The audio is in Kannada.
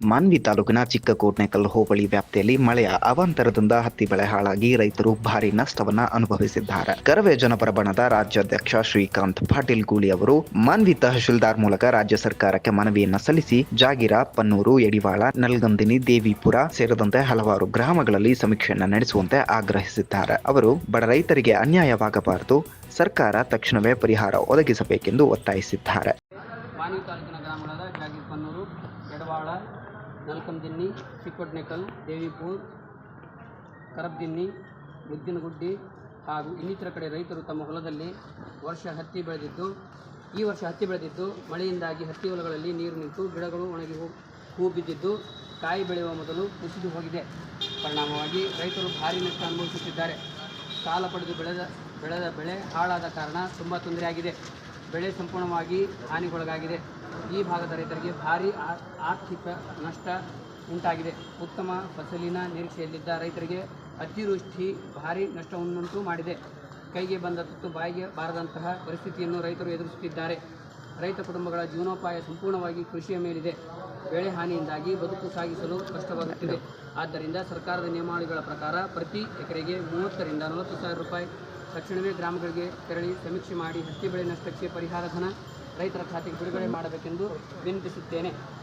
ಮಾನ್ವಿ ತಾಲೂಕಿನ ಚಿಕ್ಕಕೋಟ್ನೆಕಲ್ ಹೋಬಳಿ ವ್ಯಾಪ್ತಿಯಲ್ಲಿ ಮಳೆಯ ಅವಾಂತರದಿಂದ ಹತ್ತಿ ಬೆಳೆ ಹಾಳಾಗಿ ರೈತರು ಭಾರಿ ನಷ್ಟವನ್ನ ಅನುಭವಿಸಿದ್ದಾರೆ. ಕರವೇ ಜನಪರ ಬಣದ ರಾಜ್ಯಾಧ್ಯಕ್ಷ ಶ್ರೀಕಾಂತ್ ಪಾಟೀಲ್ ಗೂಳಿ ಅವರು ಮಾನ್ವಿ ತಹಶೀಲ್ದಾರ್ ಮೂಲಕ ರಾಜ್ಯ ಸರ್ಕಾರಕ್ಕೆ ಮನವಿಯನ್ನ ಸಲ್ಲಿಸಿ ಜಾಗಿರ, ಪನ್ನೂರು ಯಡಿವಾಳ ನಲ್ಗಂದಿನಿ, ದೇವಿಪುರ ಸೇರಿದಂತೆ ಹಲವಾರು ಗ್ರಾಮಗಳಲ್ಲಿ ಸಮೀಕ್ಷೆಯನ್ನ ನಡೆಸುವಂತೆ ಆಗ್ರಹಿಸಿದ್ದಾರೆ. ಅವರು, ಬಡ ರೈತರಿಗೆ ಅನ್ಯಾಯವಾಗಬಾರದು, ಸರ್ಕಾರ ತಕ್ಷಣವೇ ಪರಿಹಾರ ಒದಗಿಸಬೇಕೆಂದು ಒತ್ತಾಯಿಸಿದ್ದಾರೆ. ಮಾನ್ವಿ ತಾಲೂಕಿನ ಗ್ರಾಮಗಳಾದ ಜಾಗಿಪನ್ನೂರು ಎಡವಾಳ ನಲ್ಕಂದಿನ್ನಿ ಚಿಕ್ಕೊಟ್ನೆಕಲ್ ದೇವಿಪುರ್, ಕರಬ್ದಿನ್ನಿ, ಮುದ್ದಿನಗುಡ್ಡಿ ಹಾಗೂ ಇನ್ನಿತರ ಕಡೆ ರೈತರು ತಮ್ಮ ಹೊಲದಲ್ಲಿ ವರ್ಷ ಹತ್ತಿ ಬೆಳೆದಿದ್ದು, ಈ ವರ್ಷ ಹತ್ತಿ ಬೆಳೆದಿದ್ದು ಮಳೆಯಿಂದಾಗಿ ಹತ್ತಿ ಹೊಲಗಳಲ್ಲಿ ನೀರು ನಿಂತು ಗಿಡಗಳು ಒಣಗಿ ಹೂ ಬಿದ್ದಿದ್ದು ಕಾಯಿ ಬೆಳೆಯುವ ಮೊದಲು ಕುಸಿದು ಹೋಗಿದೆ. ಪರಿಣಾಮವಾಗಿ ರೈತರು ಭಾರಿ ನಷ್ಟ ಅನುಭವಿಸುತ್ತಿದ್ದಾರೆ. ಸಾಲ ಪಡೆದು ಬೆಳೆದ ಬೆಳೆದ ಬೆಳೆ ಹಾಳಾದ ಕಾರಣ ತುಂಬ ತೊಂದರೆಯಾಗಿದೆ. ಬೆಳೆ ಸಂಪೂರ್ಣವಾಗಿ ಹಾನಿಗೊಳಗಾಗಿದೆ. ಈ ಭಾಗದ ರೈತರಿಗೆ ಭಾರಿ ಆರ್ಥಿಕ ನಷ್ಟ ಉಂಟಾಗಿದೆ. ಉತ್ತಮ ಫಸಲಿನ ನಿರೀಕ್ಷೆಯಲ್ಲಿದ್ದ ರೈತರಿಗೆ ಅತಿವೃಷ್ಟಿ ಭಾರಿ ನಷ್ಟವನ್ನುಂಟು ಮಾಡಿದೆ. ಕೈಗೆ ಬಂದ ತುತ್ತು ಬಾಯಿಗೆ ಬಾರದಂತಹ ಪರಿಸ್ಥಿತಿಯನ್ನು ರೈತರು ಎದುರಿಸುತ್ತಿದ್ದಾರೆ. ರೈತ ಕುಟುಂಬಗಳ ಜೀವನೋಪಾಯ ಸಂಪೂರ್ಣವಾಗಿ ಕೃಷಿಯ ಮೇಲಿದೆ. ಬೆಳೆ ಹಾನಿಯಿಂದಾಗಿ ಬದುಕು ಸಾಗಿಸಲು ಕಷ್ಟವಾಗುತ್ತಿದೆ. ಆದ್ದರಿಂದ ಸರ್ಕಾರದ ನಿಯಮಾವಳಿಗಳ ಪ್ರಕಾರ ಪ್ರತಿ ಎಕರೆಗೆ ಮೂವತ್ತರಿಂದ ನಲವತ್ತು ಸಾವಿರ ರೂಪಾಯಿ ತಕ್ಷಣವೇ ಗ್ರಾಮಗಳಿಗೆ ತೆರಳಿ ಸಮೀಕ್ಷೆ ಮಾಡಿ ಹತ್ತಿ ಬೆಳೆ ನಷ್ಟಕ್ಕೆ ಪರಿಹಾರ ಧನ ರೈತರ ಖಾತೆಗೆ ಬಿಡುಗಡೆ ಮಾಡಬೇಕೆಂದು ವಿನಂತಿಸುತ್ತೇನೆ.